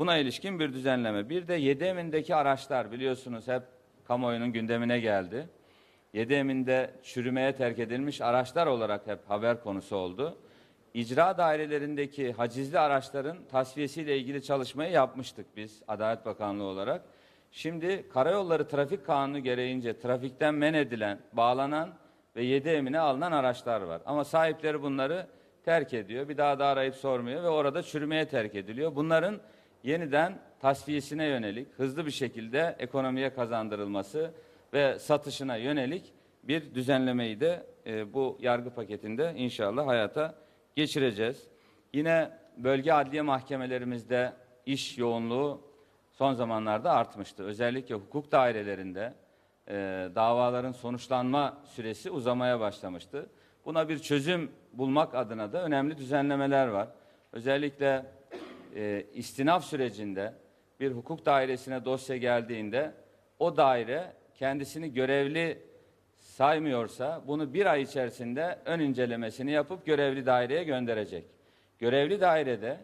buna ilişkin bir düzenleme. Bir de Yediemindeki araçlar biliyorsunuz hep kamuoyunun gündemine geldi. Yedieminde çürümeye terk edilmiş araçlar olarak hep haber konusu oldu. İcra dairelerindeki hacizli araçların tasfiyesiyle ilgili çalışmayı yapmıştık biz Adalet Bakanlığı olarak. Şimdi Karayolları Trafik Kanunu gereğince trafikten men edilen, bağlanan ve yedi emine alınan araçlar var. Ama sahipleri bunları terk ediyor. Bir daha da arayıp sormuyor ve orada çürümeye terk ediliyor. Bunların yeniden tasfiyesine yönelik hızlı bir şekilde ekonomiye kazandırılması ve satışına yönelik bir düzenlemeyi de e, bu yargı paketinde inşallah hayata geçireceğiz. Yine bölge adliye mahkemelerimizde iş yoğunluğu son zamanlarda artmıştı. Özellikle hukuk dairelerinde e, davaların sonuçlanma süresi uzamaya başlamıştı. Buna bir çözüm bulmak adına da önemli düzenlemeler var. Özellikle e, istinaf sürecinde bir hukuk dairesine dosya geldiğinde o daire kendisini görevli saymıyorsa bunu bir ay içerisinde ön incelemesini yapıp görevli daireye gönderecek. Görevli dairede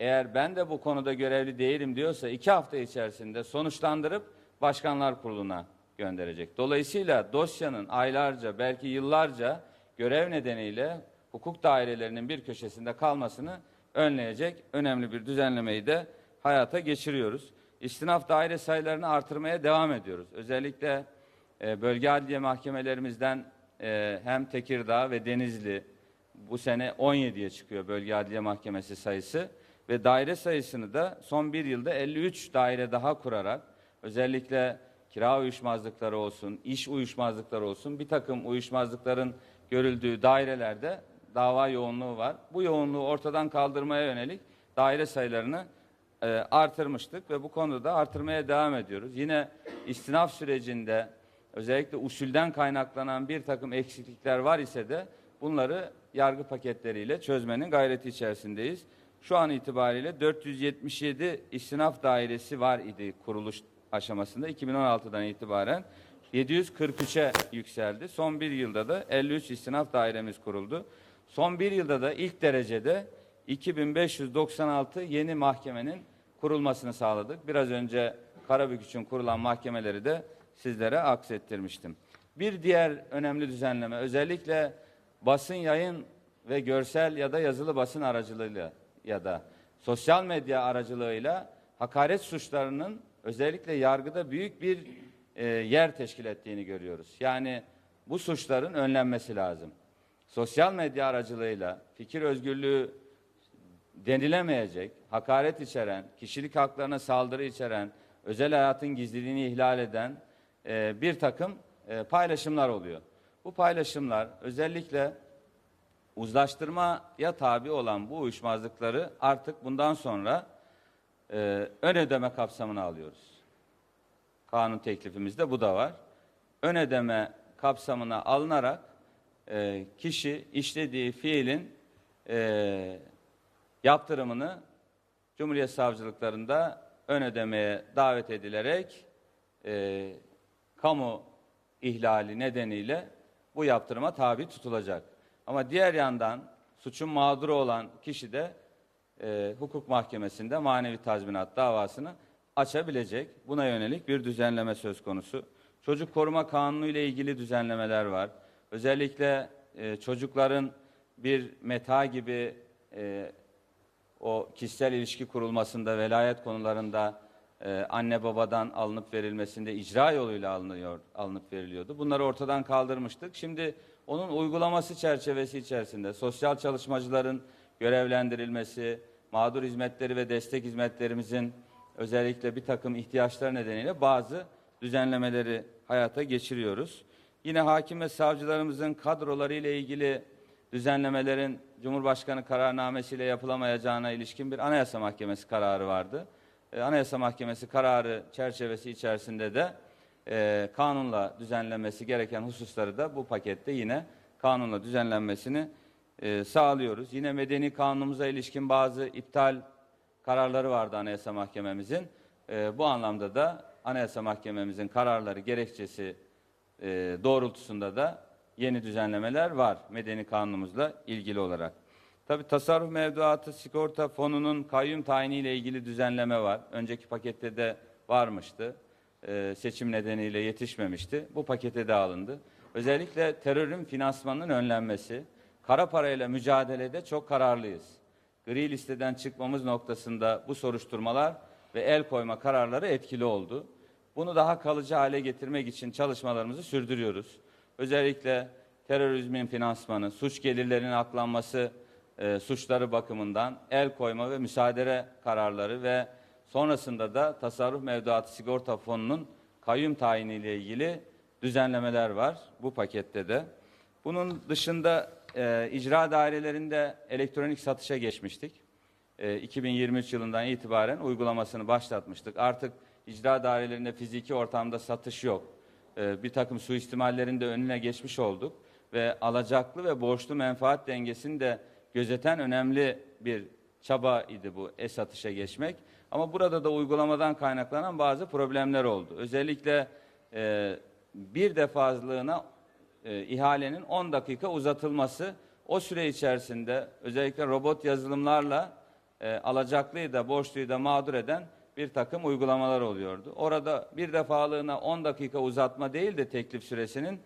eğer ben de bu konuda görevli değilim diyorsa iki hafta içerisinde sonuçlandırıp başkanlar kuruluna gönderecek. Dolayısıyla dosyanın aylarca belki yıllarca görev nedeniyle hukuk dairelerinin bir köşesinde kalmasını önleyecek önemli bir düzenlemeyi de hayata geçiriyoruz. İstinaf daire sayılarını artırmaya devam ediyoruz. Özellikle e, bölge adliye mahkemelerimizden e, hem Tekirdağ ve Denizli bu sene 17'ye çıkıyor bölge adliye mahkemesi sayısı ve daire sayısını da son bir yılda 53 daire daha kurarak özellikle kira uyuşmazlıkları olsun, iş uyuşmazlıkları olsun bir takım uyuşmazlıkların görüldüğü dairelerde dava yoğunluğu var. Bu yoğunluğu ortadan kaldırmaya yönelik daire sayılarını e, artırmıştık ve bu konuda da artırmaya devam ediyoruz. Yine istinaf sürecinde özellikle usulden kaynaklanan bir takım eksiklikler var ise de bunları yargı paketleriyle çözmenin gayreti içerisindeyiz. Şu an itibariyle 477 istinaf dairesi var idi kuruluş aşamasında 2016'dan itibaren 743'e yükseldi. Son bir yılda da 53 istinaf dairemiz kuruldu. Son bir yılda da ilk derecede 2596 yeni mahkemenin kurulmasını sağladık. Biraz önce Karabük için kurulan mahkemeleri de sizlere aksettirmiştim. Bir diğer önemli düzenleme özellikle basın yayın ve görsel ya da yazılı basın aracılığıyla ya da sosyal medya aracılığıyla hakaret suçlarının özellikle yargıda büyük bir e, yer teşkil ettiğini görüyoruz. Yani bu suçların önlenmesi lazım. Sosyal medya aracılığıyla fikir özgürlüğü denilemeyecek, hakaret içeren, kişilik haklarına saldırı içeren, özel hayatın gizliliğini ihlal eden e, bir takım e, paylaşımlar oluyor. Bu paylaşımlar özellikle uzlaştırmaya tabi olan bu uyuşmazlıkları artık bundan sonra e, ön ödeme kapsamına alıyoruz. Kanun teklifimizde bu da var. Ön ödeme kapsamına alınarak e, kişi işlediği fiilin e, yaptırımını Cumhuriyet Savcılıklarında ön ödemeye davet edilerek e, kamu ihlali nedeniyle bu yaptırıma tabi tutulacak. Ama diğer yandan suçun mağduru olan kişi de e, hukuk mahkemesinde manevi tazminat davasını açabilecek. Buna yönelik bir düzenleme söz konusu. Çocuk koruma kanunu ile ilgili düzenlemeler var. Özellikle e, çocukların bir meta gibi e, o kişisel ilişki kurulmasında, velayet konularında e, anne babadan alınıp verilmesinde icra yoluyla alınıyor, alınıp veriliyordu. Bunları ortadan kaldırmıştık. Şimdi onun uygulaması çerçevesi içerisinde sosyal çalışmacıların görevlendirilmesi, mağdur hizmetleri ve destek hizmetlerimizin özellikle bir takım ihtiyaçlar nedeniyle bazı düzenlemeleri hayata geçiriyoruz. Yine hakim ve savcılarımızın kadroları ile ilgili düzenlemelerin Cumhurbaşkanı kararnamesiyle yapılamayacağına ilişkin bir Anayasa Mahkemesi kararı vardı. Ee, Anayasa Mahkemesi kararı çerçevesi içerisinde de e, kanunla düzenlenmesi gereken hususları da bu pakette yine kanunla düzenlenmesini e, sağlıyoruz. Yine medeni kanunumuza ilişkin bazı iptal kararları vardı Anayasa Mahkememizin. E, bu anlamda da Anayasa Mahkememizin kararları gerekçesi e, doğrultusunda da yeni düzenlemeler var medeni kanunumuzla ilgili olarak. Tabii tasarruf mevduatı sigorta fonunun kayyum tayiniyle ilgili düzenleme var. Önceki pakette de varmıştı. Ee, seçim nedeniyle yetişmemişti. Bu pakete de alındı. Özellikle terörün finansmanının önlenmesi, kara parayla mücadelede çok kararlıyız. Gri listeden çıkmamız noktasında bu soruşturmalar ve el koyma kararları etkili oldu. Bunu daha kalıcı hale getirmek için çalışmalarımızı sürdürüyoruz. Özellikle terörizmin finansmanı, suç gelirlerinin aklanması e, suçları bakımından el koyma ve müsaade kararları ve sonrasında da tasarruf mevduatı sigorta fonunun kayyum tayiniyle ilgili düzenlemeler var bu pakette de. Bunun dışında e, icra dairelerinde elektronik satışa geçmiştik. E, 2023 yılından itibaren uygulamasını başlatmıştık. Artık icra dairelerinde fiziki ortamda satış yok. E, bir takım suistimallerin de önüne geçmiş olduk ve alacaklı ve borçlu menfaat dengesini de gözeten önemli bir çaba idi bu e-satışa geçmek. Ama burada da uygulamadan kaynaklanan bazı problemler oldu. Özellikle e, bir defazlığına e, ihalenin 10 dakika uzatılması o süre içerisinde özellikle robot yazılımlarla e, alacaklıyı da borçluyu da mağdur eden bir takım uygulamalar oluyordu. Orada bir defalığına 10 dakika uzatma değil de teklif süresinin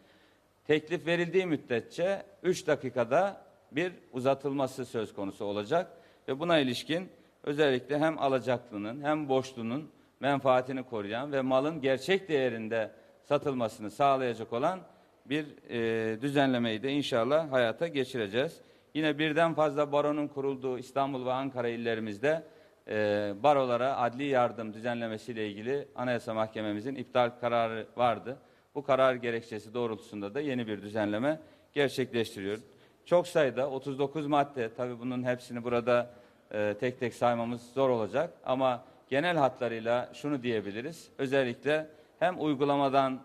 teklif verildiği müddetçe 3 dakikada bir uzatılması söz konusu olacak ve buna ilişkin özellikle hem alacaklının hem borçlunun menfaatini koruyan ve malın gerçek değerinde satılmasını sağlayacak olan bir e, düzenlemeyi de inşallah hayata geçireceğiz. Yine birden fazla baronun kurulduğu İstanbul ve Ankara illerimizde e, barolara adli yardım düzenlemesiyle ilgili Anayasa Mahkememizin iptal kararı vardı. Bu karar gerekçesi doğrultusunda da yeni bir düzenleme gerçekleştiriyor. Çok sayıda 39 madde tabii bunun hepsini burada e, tek tek saymamız zor olacak ama genel hatlarıyla şunu diyebiliriz. Özellikle hem uygulamadan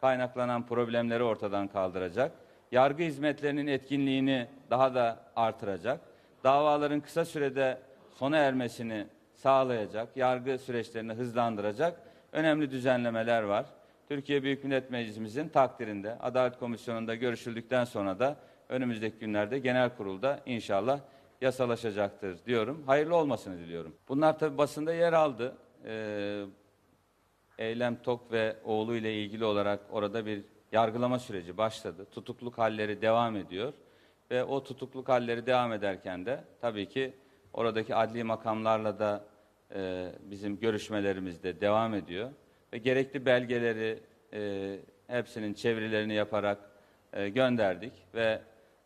kaynaklanan problemleri ortadan kaldıracak, yargı hizmetlerinin etkinliğini daha da artıracak, davaların kısa sürede sona ermesini sağlayacak, yargı süreçlerini hızlandıracak önemli düzenlemeler var. Türkiye Büyük Millet Meclisimizin takdirinde Adalet Komisyonu'nda görüşüldükten sonra da önümüzdeki günlerde genel kurulda inşallah yasalaşacaktır diyorum. Hayırlı olmasını diliyorum. Bunlar tabi basında yer aldı. Ee, Eylem Tok ve oğlu ile ilgili olarak orada bir yargılama süreci başladı. Tutukluk halleri devam ediyor ve o tutukluk halleri devam ederken de tabii ki oradaki adli makamlarla da e, bizim görüşmelerimiz de devam ediyor ve gerekli belgeleri e, hepsinin çevirilerini yaparak e, gönderdik ve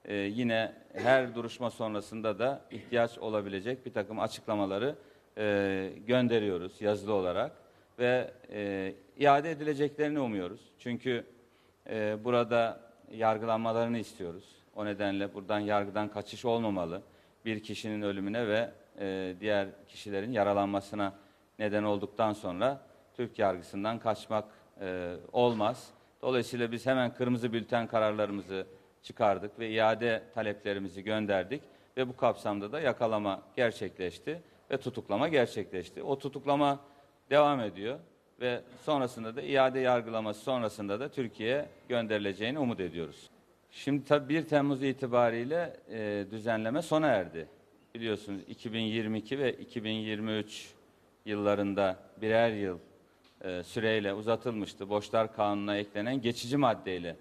e, yine her duruşma sonrasında da ihtiyaç olabilecek bir takım açıklamaları e, gönderiyoruz yazılı olarak ve e, iade edileceklerini umuyoruz. Çünkü e, burada yargılanmalarını istiyoruz. O nedenle buradan yargıdan kaçış olmamalı. Bir kişinin ölümüne ve e, diğer kişilerin yaralanmasına neden olduktan sonra Türk yargısından kaçmak e, olmaz. Dolayısıyla biz hemen kırmızı bülten kararlarımızı çıkardık ve iade taleplerimizi gönderdik ve bu kapsamda da yakalama gerçekleşti ve tutuklama gerçekleşti. O tutuklama devam ediyor ve sonrasında da iade yargılaması sonrasında da Türkiye'ye gönderileceğini umut ediyoruz. Şimdi tabii 1 Temmuz itibariyle e, düzenleme sona erdi. Biliyorsunuz 2022 ve 2023 yıllarında birer yıl e, süreyle uzatılmıştı. Borçlar Kanunu'na eklenen geçici maddeyle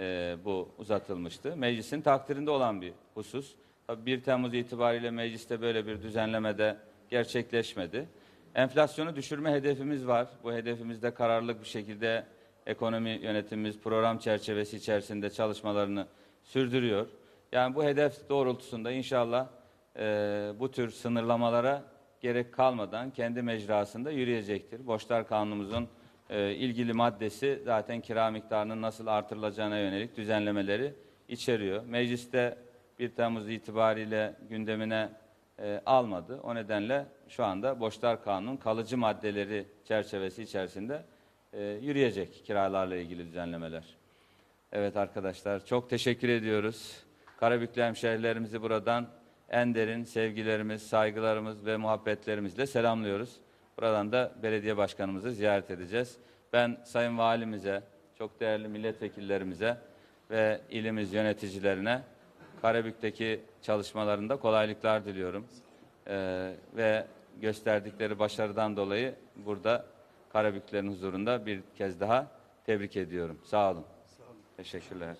e, bu uzatılmıştı. Meclisin takdirinde olan bir husus. Tabii 1 Temmuz itibariyle mecliste böyle bir düzenlemede gerçekleşmedi. Enflasyonu düşürme hedefimiz var. Bu hedefimizde kararlılık bir şekilde ekonomi yönetimimiz program çerçevesi içerisinde çalışmalarını sürdürüyor. Yani bu hedef doğrultusunda inşallah e, bu tür sınırlamalara gerek kalmadan kendi mecrasında yürüyecektir. Borçlar Kanunumuzun e, ilgili maddesi zaten kira miktarının nasıl artırılacağına yönelik düzenlemeleri içeriyor. Mecliste 1 Temmuz itibariyle gündemine e, almadı. O nedenle şu anda Borçlar Kanunun kalıcı maddeleri çerçevesi içerisinde e, yürüyecek kiralarla ilgili düzenlemeler. Evet arkadaşlar çok teşekkür ediyoruz. Karabüklü hemşehrilerimizi buradan en derin sevgilerimiz, saygılarımız ve muhabbetlerimizle selamlıyoruz. Buradan da belediye başkanımızı ziyaret edeceğiz. Ben Sayın Valimize, çok değerli milletvekillerimize ve ilimiz yöneticilerine Karabük'teki çalışmalarında kolaylıklar diliyorum. Ee, ve gösterdikleri başarıdan dolayı burada Karabüklerin huzurunda bir kez daha tebrik ediyorum. Sağ olun. Teşekkürler.